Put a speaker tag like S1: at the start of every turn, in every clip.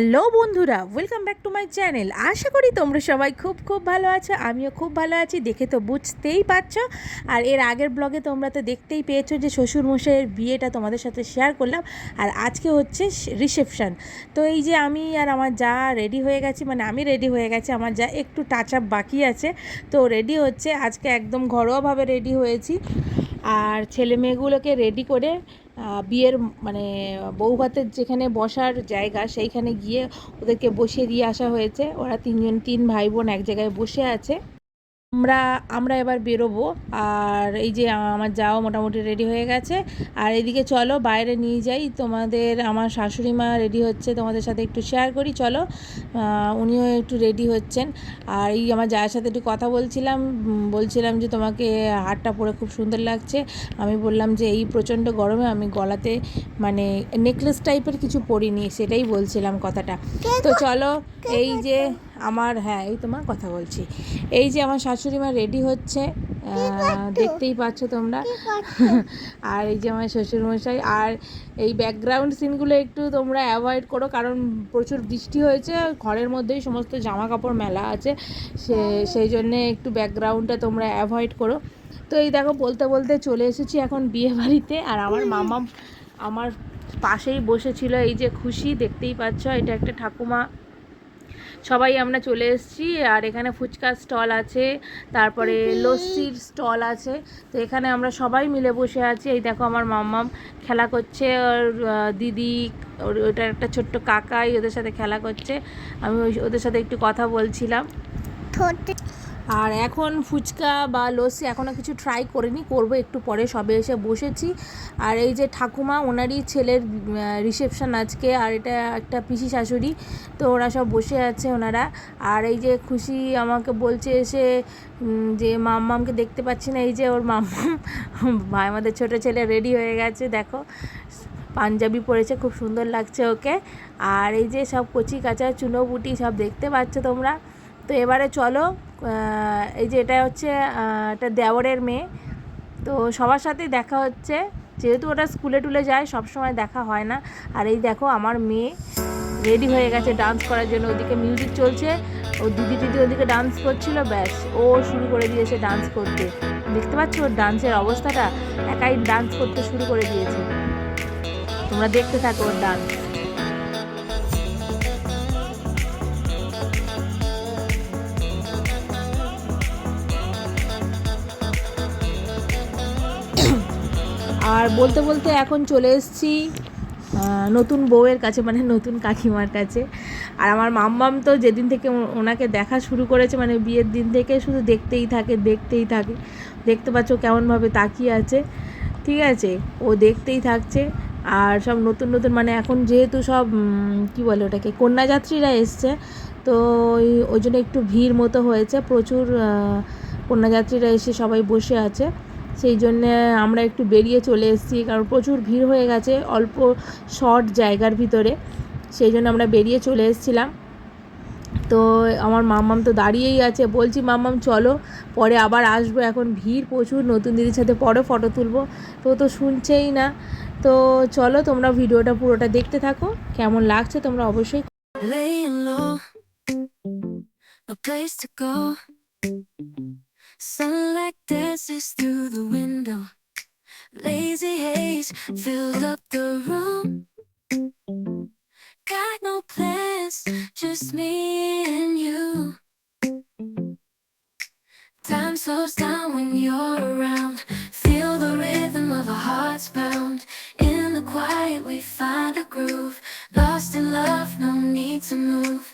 S1: Hello বন্ধুরা welcome back to my channel আশা করি তোমরা সবাই খুব খুব ভালো আছো, আমিও খুব ভালো আছি, দেখে তো বুঝতেই পারছ। আর এর আগের ব্লগে তোমরা তো দেখতেই পেয়েছ যে শ্বশুরমশাইয়ের বিয়েটা তোমাদের সাথে শেয়ার করলাম, আর আজকে হচ্ছে রিসেপশন তো এই যে আমি আর আমার যা রেডি হয়ে গেছি মানে আমি রেডি হয়ে গেছি, আমার যা একটু টাচ আপ বাকি আছে, তো রেডি হচ্ছে, আজকে একদম ঘরোয়াভাবে রেডি হয়েছি। আর ছেলে মেয়েগুলোকে রেডি করে বিয়ের মানে বউ ভাতের যেখানে বসার জায়গা সেইখানে গিয়ে ওদেরকে বসিয়ে দিয়ে আসা হয়েছে। ওরা তিনজন, তিন ভাই বোন এক জায়গায় বসে আছে। আমরা আমরা এবার বেরোবো। আর এই যে আমার যাও মোটামুটি রেডি হয়ে গেছে। আর এদিকে চলো, বাইরে নিয়ে যাই। তোমাদের, আমার শাশুড়ি মা রেডি হচ্ছে, তোমাদের সাথে একটু শেয়ার করি। চলো উনিও একটু রেডি হচ্ছেন। আর এই আমার যার সাথে একটু কথা বলছিলাম। বলছিলাম যে, তোমাকে হারটা পরে খুব সুন্দর লাগছে। আমি বললাম যে, এই প্রচণ্ড গরমে আমি গলাতে মানে নেকলেস টাইপের কিছু পরিনি। সেটাই বলছিলাম কথাটা। তো চলো, এই যে আমার হ্যাঁ এই তোমার কথা বলছি। এই যে আমার শাশুড়ি মা রেডি হচ্ছে দেখতেই পাচ্ছ তোমরা। আর এই যে আমার শ্বশুরমশাই আর এই ব্যাকগ্রাউন্ড সিনগুলো একটু তোমরা অ্যাভয়েড করো কারণ প্রচুর বৃষ্টি হয়েছে ঘরের মধ্যেই সমস্ত জামা কাপড় মেলা আছে। সে সেই জন্যে একটু ব্যাকগ্রাউন্ডটা তোমরা অ্যাভয়েড করো। তো এই দেখো বলতে বলতে চলে এসেছি এখন বিয়ে বাড়িতে আর আমার মামা আমার পাশেই বসেছিল এই যে খুশি দেখতেই পাচ্ছ এটা একটা ঠাকুমা। সবাই আমরা চলে এসেছি আর এখানে ফুচকার স্টল আছে তারপরে লস্যির স্টল আছে তো এখানে আমরা সবাই মিলে বসে আছি। এই দেখো আমার মাম্মাম খেলা করছে ওর দিদি ওর ওটা একটা ছোট্ট কাকাই ওদের সাথে খেলা করছে। আমি ওই- ওদের সাথে একটু কথা বলছিলাম। আর এখন ফুচকা বা লস্যি এখনও কিছু ট্রাই করিনি, করব একটু পরে, সবে এসে বসেছি। আর এই যে ঠাকুমা, ওনারই ছেলের রিসেপশন আজকে, আর এটা একটা পিসি শাশুড়ি, তো ওরা সব বসে আছে ওনারা। আর এই যে খুশি আমাকে বলছে এসে যে মাম্মামকে দেখতে পাচ্ছি না, এই যে ওর মাম্মাম, ভাই, আমাদের ছোটো ছেলে রেডি হয়ে গেছে, দেখো। পাঞ্জাবি পরেছে, খুব সুন্দর লাগছে ওকে। আর এই যে সব কচি, কাঁচা, চুনো, বুটি সব দেখতে পাচ্ছ তোমরা। তো এবারে চলো এই যে এটা হচ্ছে এটা দেওরের মেয়ে। তো সবার সাথেই দেখা হচ্ছে। যেহেতু ওটা স্কুলে টুলে যায় সব সময় দেখা হয় না। আর এই দেখো আমার মেয়ে রেডি হয়ে গেছে ডান্স করার জন্য। ওদিকে মিউজিক চলছে। ও দিদি দিদি ওদিকে ডান্স করছিল, ব্যাস। ও শুরু করে দিয়েছে ডান্স করতে। দেখতে পাচ্ছ ওর ডান্সের অবস্থাটা? একাই ডান্স করতে শুরু করে দিয়েছে। তোমরা দেখতে থাকো ওর ডান্স। আর বলতে বলতে এখন চলে এসেছি নতুন বউয়ের কাছে মানে নতুন কাকিমার কাছে। আর আমার মাম্মাম তো যেদিন থেকে ওনাকে দেখা শুরু করেছে মানে বিয়ের দিন থেকে শুধু দেখতেই থাকে দেখতেই থাকে। দেখতে পাচ্ছ কেমনভাবে তাকিয়ে আছে। ঠিক আছে, ও দেখতেই থাকছে। আর সব নতুন নতুন মানে এখন যেহেতু সব কি বলে ওটাকে, কন্যাযাত্রীরা এসছে, তো ওই- জন্য একটু ভিড় মতো হয়েছে। প্রচুর কন্যাযাত্রীরা এসে সবাই বসে আছে। সেই জন্যে আমরা একটু বেরিয়ে চলে এসেছি, কারণ প্রচুর ভিড় হয়ে গেছে অল্প শর্ট জায়গার ভিতরে, সেই জন্য আমরা বেরিয়ে চলে এসেছিলাম। তো আমার মাম্মাম তো দাঁড়িয়েই আছে, বলছি, মাম্মাম, চলো, পরে আবার আসব, এখন ভিড় প্রচুর, নতুন দিদির সাথে পরে ফটো তুলবো। তো তো শুনছেই না। তো চলো, তোমরা ভিডিওটা পুরোটা দেখতে থাকো, কেমন লাগছে তোমরা অবশ্যই
S2: no place to go. Sunlight dances through the window. Lazy haze filled up the room. Got no plans, just me and you. Time slows down when you're around. Feel the rhythm of our hearts pound. In the quiet, we find a groove. Lost in love, no need to move.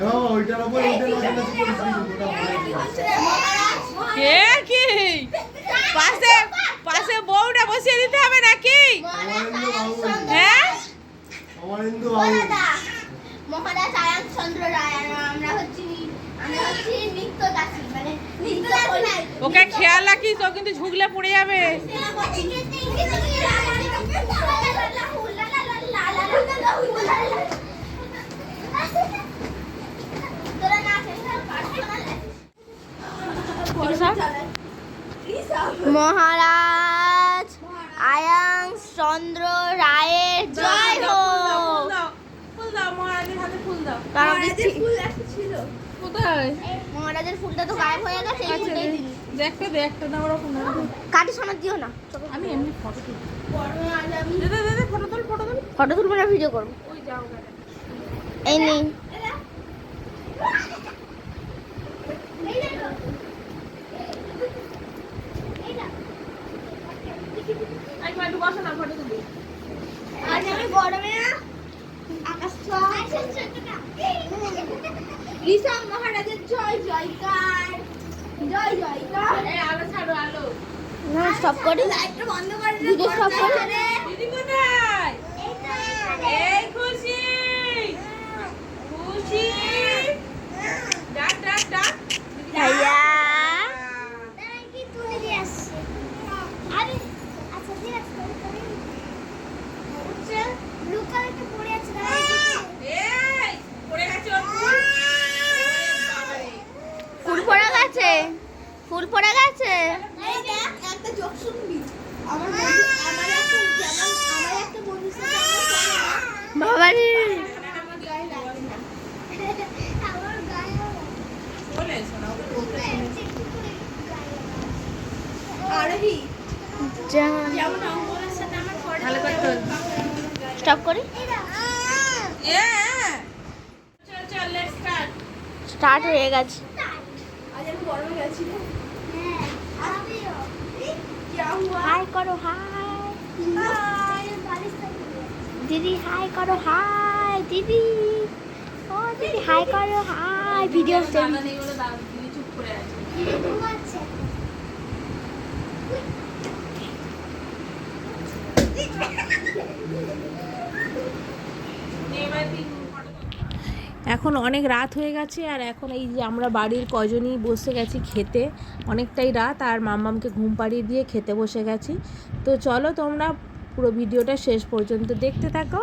S3: ওইটার উপর
S4: কে কি পাশে পাশে বউটা বসিয়ে দিতে হবে নাকি
S3: অমরেন্দ্র বাবু
S4: হ্যাঁ
S3: অমরেন্দ্র বাবু
S5: মহারাজ আয়ান চন্দ্র রায় আর আমরা হচ্ছি আমরা হচ্ছি নৃত্য দাসী মানে নৃত্য দাসী নাই
S4: ওকে খেয়াল রাখিস ও কিন্তু ঝুগলে পড়ে যাবে
S5: মহারাজ আয়াং চন্দ্র রায়ের জয় হোক
S4: মহারাজের হাতে ফুল দাও।
S5: তারা দিচ্ছি।
S4: কোথায়?
S5: মহারাজের ফুলটা তো গায়েব হয়ে গেছে
S4: আচ্ছা দেখতে দে একটা দাও ওরকম।
S5: কাটি সোনা দিও না
S4: আমি এমনি ফটো তুলি। দে দে দে, দে ফটো তুল ফটো তুল।
S5: ফটো তুলবো না ভিডিও করব।
S4: ওই যাও
S5: এই নেই
S4: একবার একটু বসো না ফটো তুলি
S5: আজ আমি গরমে না আকাশ ছোঁয়া ঋষভ মহারাজের জয় জয়কার জয় জয়কার
S4: এই আলো ছাড়ো আলো
S5: না স্টপ করি। লাইটটা বন্ধ করে ভিডিও স্টপ করি।
S4: এই খুশি। খুশি। ডাক ডাক ডাক
S5: ভাইয়া
S4: এই পড়ে গেছে ওর ফুল ওরে বাবারে।
S5: ফুল পড়ে গেছে ফুল পড়ে গেছে একটা জোক শুনবি আমার বন্ধু আমার একটা যেমন আমার একটা বন্ধুর সাথে আমার বাবারে
S4: আমার গায়ে বলে শোনাও
S5: আরোহী যেমন অঙ্গনের সাথে আমার
S4: ভালো করে
S5: স্টপ করি?
S4: স্টার্ট
S5: হয়ে গেছে। হাই করো হাই দিদি হাই করো হাই দিদি। ও দিদি হাই করো হাই ভিডিও
S4: চুপ করে আছে এবার তিন ফটো এখন অনেক রাত হয়ে গেছে আর এখন এই যে আমরা বাড়ির কজনই বসে গেছি খেতে, অনেকটাই রাত আর মাম্মামকে ঘুম পাড়িয়ে দিয়ে খেতে বসে গেছি। তো চলো তোমরা পুরো ভিডিওটা শেষ পর্যন্ত দেখতে থাকো।